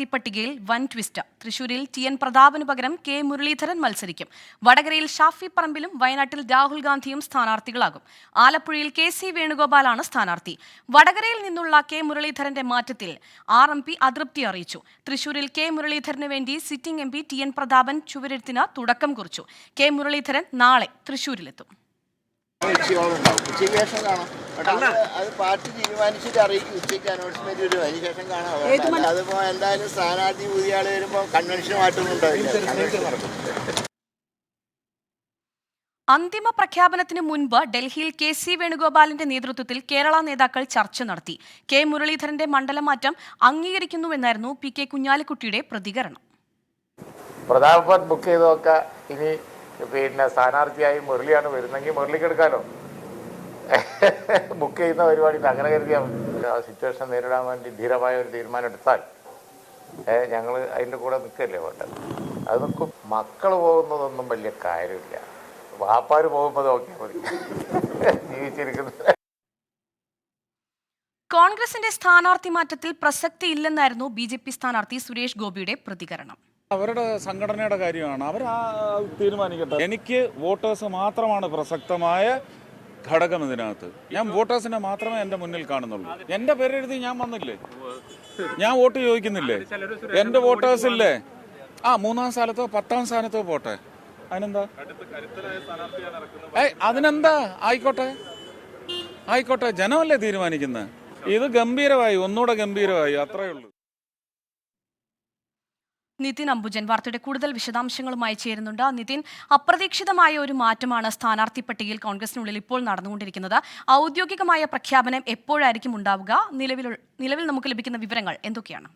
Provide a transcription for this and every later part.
സ്ഥാനാർത്ഥി പട്ടികയിൽ വൻ ട്വിസ്റ്റ്. തൃശൂരിൽ ടി എൻ പ്രതാപന് പകരം കെ മുരളീധരൻ മത്സരിക്കും. വടകരയിൽ ഷാഫി പറമ്പിലും വയനാട്ടിൽ രാഹുൽ ഗാന്ധിയും സ്ഥാനാർത്ഥികളാകും. ആലപ്പുഴയിൽ കെ സി വേണുഗോപാലാണ് സ്ഥാനാർത്ഥി. വടകരയിൽ നിന്നുള്ള കെ മുരളീധരന്റെ മാറ്റത്തിൽ ആർ എം പി അതൃപ്തി അറിയിച്ചു. തൃശൂരിൽ കെ മുരളീധരന് വേണ്ടി sitting M P T N Prathapan ചുവരെഴുത്തിന് തുടക്കം കുറിച്ചു. കെ മുരളീധരൻ നാളെ തൃശൂരിലെത്തും. അത് പാർട്ടി തീരുമാനിച്ചിട്ട് അറിയിക്കും. ഉച്ചയ്ക്ക് അനൗൺസ്മെന്റ് വരും. അതിന് ശേഷം കാണാം. അതിപ്പോ എന്തായാലും സ്ഥാനാർത്ഥി പുതിയ ആൾ വരുമ്പോൾ കൺവെൻഷനുമായിട്ടൊന്നും ഉണ്ടാവില്ല. കൺവെൻഷൻ നടക്കും. അന്തിമ പ്രഖ്യാപനത്തിന് മുൻപ് ഡൽഹിയിൽ കെ സി വേണുഗോപാലിന്റെ നേതൃത്വത്തിൽ കേരള നേതാക്കൾ ചർച്ച നടത്തി. കെ മുരളീധരന്റെ മണ്ഡലമാറ്റം അംഗീകരിക്കുന്നുവെന്നായിരുന്നു പി കെ കുഞ്ഞാലിക്കുട്ടിയുടെ പ്രതികരണം. പ്രതാപത് ബുക്ക് ചെയ്തൊക്കെ ഇനി പിന്നെ സ്ഥാനാർത്ഥിയായി മുരളിയാണ് വരുന്നെങ്കിൽ മുരളിക്ക് എടുക്കാലോ ബുക്ക് ചെയ്യുന്ന പരിപാടി അങ്ങനെ കരുതിയാൽ ആ സിറ്റുവേഷൻ നേരിടാൻ വേണ്ടി ധീരമായ ഒരു തീരുമാനം എടുത്താൽ ഞങ്ങൾ അതിന്റെ കൂടെ നിൽക്കല്ലേ വേണ്ടത്? അത് നിൽക്കും മക്കൾ പോകുന്നതൊന്നും വലിയ കാര്യമില്ല. വാപ്പാർ പോകുമ്പോൾ നോക്കിയാൽ മതി. ജീവിച്ചിരിക്കുന്നത്. കോൺഗ്രസിന്റെ സ്ഥാനാർത്ഥി മാറ്റത്തിൽ പ്രസക്തി ഇല്ലെന്നായിരുന്നു ബി ജെ പി സ്ഥാനാർത്ഥി സുരേഷ് ഗോപിയുടെ പ്രതികരണം. അവരുടെ സംഘടനയുടെ കാര്യമാണ്. അവർ ആ തീരുമാനിക്കട്ടെ. എനിക്ക് വോട്ടേഴ്സ് മാത്രമാണ് പ്രസക്തമായ ഘടകം ഇതിനകത്ത് ഞാൻ വോട്ടേഴ്സിനെ മാത്രമേ എന്റെ മുന്നിൽ കാണുന്നുള്ളൂ. എന്റെ പേരെഴുതി ഞാൻ വന്നില്ലേ? ഞാൻ വോട്ട് ചോദിക്കുന്നില്ലേ? എന്റെ വോട്ടേഴ്സ് ഇല്ലേ ആ മൂന്നാം സ്ഥാനത്തോ പത്താം സ്ഥാനത്തോ പോട്ടെ. അതിനെന്താ? ഏയ് അതിനെന്താ? ആയിക്കോട്ടെ. ആയിക്കോട്ടെ ജനമല്ലേ തീരുമാനിക്കുന്നത് ഇത് ഗംഭീരമായി ഒന്നുകൂടെ ഗംഭീരമായി അത്രേ ഉള്ളൂ. നിതിൻ അംബുജൻ വാർത്തയുടെ കൂടുതൽ വിശദാംശങ്ങളുമായി ചേരുന്നുണ്ട്. നിതിൻ അപ്രതീക്ഷിതമായ ഒരു മാറ്റമാണ് സ്ഥാനാർത്ഥി പട്ടികയിൽ കോൺഗ്രസിനുള്ളിൽ ഇപ്പോൾ നടന്നുകൊണ്ടിരിക്കുന്നത്. ഔദ്യോഗികമായ പ്രഖ്യാപനം എപ്പോഴായിരിക്കും ഉണ്ടാവുക? നിലവിൽ നിലവിൽ നമുക്ക് ലഭിക്കുന്ന വിവരങ്ങൾ എന്തൊക്കെയാണ്?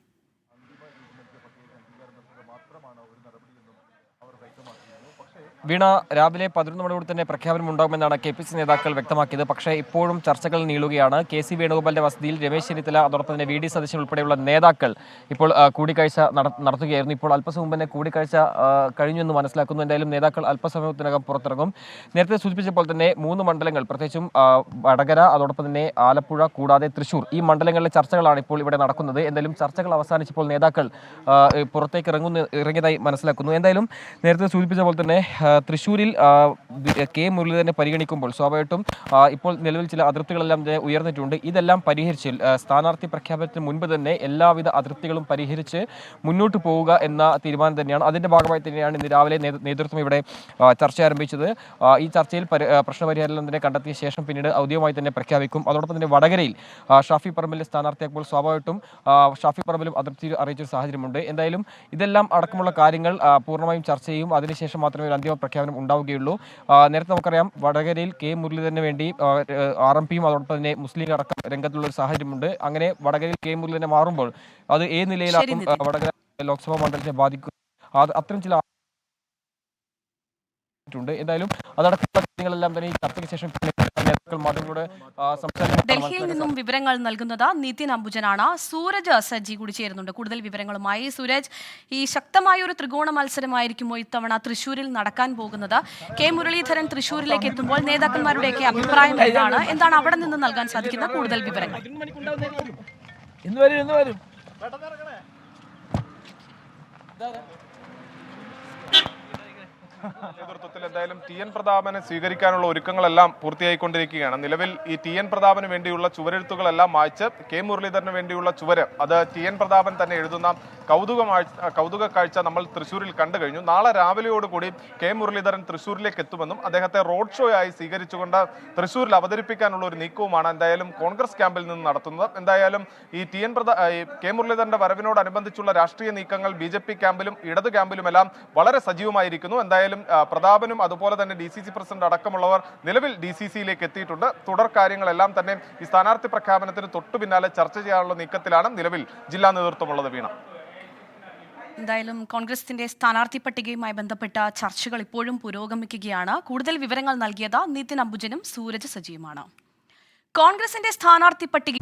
വീണ രാവിലെ പതിനൊന്ന് മണിയോട് തന്നെ പ്രഖ്യാപനം ഉണ്ടാകുമെന്നാണ് കെ പി സി നേതാക്കൾ വ്യക്തമാക്കിയത്. പക്ഷേ ഇപ്പോഴും ചർച്ചകൾ നീളുകയാണ്. കെ സി വേണുഗോപാലിന്റെ വസതിയിൽ രമേശ് ചെന്നിത്തല അതോടൊപ്പം തന്നെ വി ഡി സതീശൻ ഉൾപ്പെടെയുള്ള നേതാക്കൾ ഇപ്പോൾ കൂടിക്കാഴ്ച നടത്തുകയായിരുന്നു. ഇപ്പോൾ അല്പസമയം മുമ്പ് തന്നെ കൂടിക്കാഴ്ച ആ, കഴിഞ്ഞു എന്ന് മനസ്സിലാക്കുന്നു. എന്തായാലും നേതാക്കൾ അല്പസമയത്തിനകം പുറത്തിറങ്ങും. നേരത്തെ സൂചിപ്പിച്ചപ്പോൾ തന്നെ മൂന്ന് മണ്ഡലങ്ങൾ പ്രത്യേകിച്ചും വടകര അതോടൊപ്പം തന്നെ ആലപ്പുഴ കൂടാതെ തൃശൂർ ഈ മണ്ഡലങ്ങളിലെ ചർച്ചകളാണ് ഇപ്പോൾ ഇവിടെ നടക്കുന്നത്. എന്തായാലും ചർച്ചകൾ അവസാനിച്ചപ്പോൾ നേതാക്കൾ പുറത്തേക്ക് ഇറങ്ങുന്ന ഇറങ്ങിയതായി മനസ്സിലാക്കുന്നു. എന്തായാലും നേരത്തെ സൂചിപ്പിച്ച പോലെ തന്നെ തൃശ്ശൂരിൽ കെ മുരളീധരനെ പരിഗണിക്കുമ്പോൾ സ്വാഭാവികമായിട്ടും ഇപ്പോൾ നിലവിൽ ചില അതിർത്തികളെല്ലാം ഉയർന്നിട്ടുണ്ട്. ഇതെല്ലാം പരിഹരിച്ച് സ്ഥാനാർത്ഥി പ്രഖ്യാപനത്തിന് മുൻപ് തന്നെ എല്ലാവിധ അതിർത്തികളും പരിഹരിച്ച് മുന്നോട്ട് പോവുക എന്ന തീരുമാനം തന്നെയാണ്. അതിന്റെ ഭാഗമായി തന്നെയാണ് ഇന്ന് രാവിലെ നേതൃത്വം ഇവിടെ ചർച്ച ആരംഭിച്ചത്. ഈ ചർച്ചയിൽ പ്രശ്ന പരിഹാരം പ്രശ്നപരിഹാരം തന്നെ കണ്ടെത്തിയ ശേഷം പിന്നീട് ഔദ്യോഗികമായി തന്നെ പ്രഖ്യാപിക്കും. അതോടൊപ്പം തന്നെ വടകരയിൽ ഷാഫി പറമ്പിലെ സ്ഥാനാർത്ഥിയാക്കുമ്പോൾ സ്വാഭാവികമായിട്ടും ഷാഫി പറമ്പിലും അതിർത്തി അറിയിച്ചൊരു സാഹചര്യമുണ്ട്. എന്തായാലും ഇതെല്ലാം അടക്കമുള്ള കാര്യങ്ങൾ പൂർണമായും ചർച്ച ചെയ്യും. അതിനുശേഷം മാത്രമേ ഒരു അന്തിമ പ്രഖ്യാപനം ഉണ്ടാവുകയുള്ളൂ. നേരത്തെ നമുക്കറിയാം വടകരയിൽ കെ മുരളീധരന് വേണ്ടി ആർ എം പിയും അതോടൊപ്പം തന്നെ മുസ്ലിം അടക്കം രംഗത്തുള്ള ഒരു സാഹചര്യമുണ്ട്. അങ്ങനെ വടകരയിൽ കെ മുരളീധരനെ മാറുമ്പോൾ അത് ഏത് നിലയിലാക്കും? വടകര ലോക്സഭാ മണ്ഡലത്തെ ബാധിക്കും. അത് അത്തരം ചില ണ്ട് എന്തായാലും അതടക്കമുള്ള കാര്യങ്ങളെല്ലാം തന്നെ ഈ ചർച്ചയ്ക്ക് ശേഷം മാധ്യമങ്ങളോട് ഡൽഹിയിൽ നിന്നും വിവരങ്ങൾ നൽകുന്നത് നിതിൻ അംബുജനാണ്. സൂരജ് സജ്ജി കൂടി ചേരുന്നുണ്ട് കൂടുതൽ വിവരങ്ങളുമായി സൂരജ് ഈ ശക്തമായ ഒരു ത്രികോണ മത്സരമായിരിക്കുമോ ഇത്തവണ തൃശൂരിൽ നടക്കാൻ പോകുന്നത്? കെ മുരളീധരൻ തൃശൂരിലേക്ക് എത്തുമ്പോൾ നേതാക്കന്മാരുടെയൊക്കെ അഭിപ്രായം എന്താണ്? എന്താണ് അവിടെ നിന്ന് നൽകാൻ സാധിക്കുന്ന കൂടുതൽ വിവരങ്ങൾ? ഇന്ന് വരും ഇന്ന് വരും. നേതൃത്വത്തിൽ എന്തായാലും ടി എൻ പ്രതാപനെ സ്വീകരിക്കാനുള്ള ഒരുക്കങ്ങളെല്ലാം പൂർത്തിയായിക്കൊണ്ടിരിക്കുകയാണ്. നിലവിൽ ഈ ടി എൻ പ്രതാപന് വേണ്ടിയുള്ള ചുവരെഴുത്തുകളെല്ലാം മായ്ച്ച് കെ മുരളീധരന് വേണ്ടിയുള്ള ചുവര് അത് ടി എൻ പ്രതാപൻ തന്നെ എഴുതുന്ന കൗതുക കൗതുക കാഴ്ച നമ്മൾ തൃശ്ശൂരിൽ കണ്ടു കഴിഞ്ഞു. നാളെ രാവിലെയോടുകൂടി കെ മുരളീധരൻ തൃശ്ശൂരിലേക്ക് എത്തുമെന്നും അദ്ദേഹത്തെ റോഡ് ഷോ ആയി സ്വീകരിച്ചുകൊണ്ട് തൃശ്ശൂരിൽ അവതരിപ്പിക്കാനുള്ള ഒരു നീക്കവുമാണ് എന്തായാലും കോൺഗ്രസ് ക്യാമ്പിൽ നിന്ന് നടത്തുന്നത്. എന്തായാലും ഈ ടി എൻ പ്രതാ കെ മുരളീധരന്റെ വരവിനോടനുബന്ധിച്ചുള്ള രാഷ്ട്രീയ നീക്കങ്ങൾ ബി ക്യാമ്പിലും ഇടത് ക്യാമ്പിലുമെല്ലാം വളരെ സജീവമായിരിക്കുന്നു. എന്തായാലും ആ, പ്രതാപനും അതുപോലെ തന്നെ ഡി സി സി പ്രസിഡന്റ് അടക്കമുള്ളവർ നിലവിൽ ഡി സി സിയിലേക്ക് എത്തിയിട്ടുണ്ട്. തുടർ കാര്യങ്ങളെല്ലാം തന്നെ ഈ സ്ഥാനാർത്ഥി പ്രഖ്യാപനത്തിന് തൊട്ടു പിന്നാലെ ചർച്ച ചെയ്യാനുള്ള നീക്കത്തിലാണ് നിലവിൽ ജില്ലാ നേതൃത്വമുള്ളത് വീണ. എന്തായാലും കോൺഗ്രസിന്റെ സ്ഥാനാർത്ഥി പട്ടികയുമായി ബന്ധപ്പെട്ട ചർച്ചകൾ ഇപ്പോഴും പുരോഗമിക്കുകയാണ്. കൂടുതൽ വിവരങ്ങൾ നൽകിയത് നിതിൻ അംബുജനും സൂരജ് സജിയുമാണ്. കോൺഗ്രസിന്റെ സ്ഥാനാർത്ഥി പട്ടിക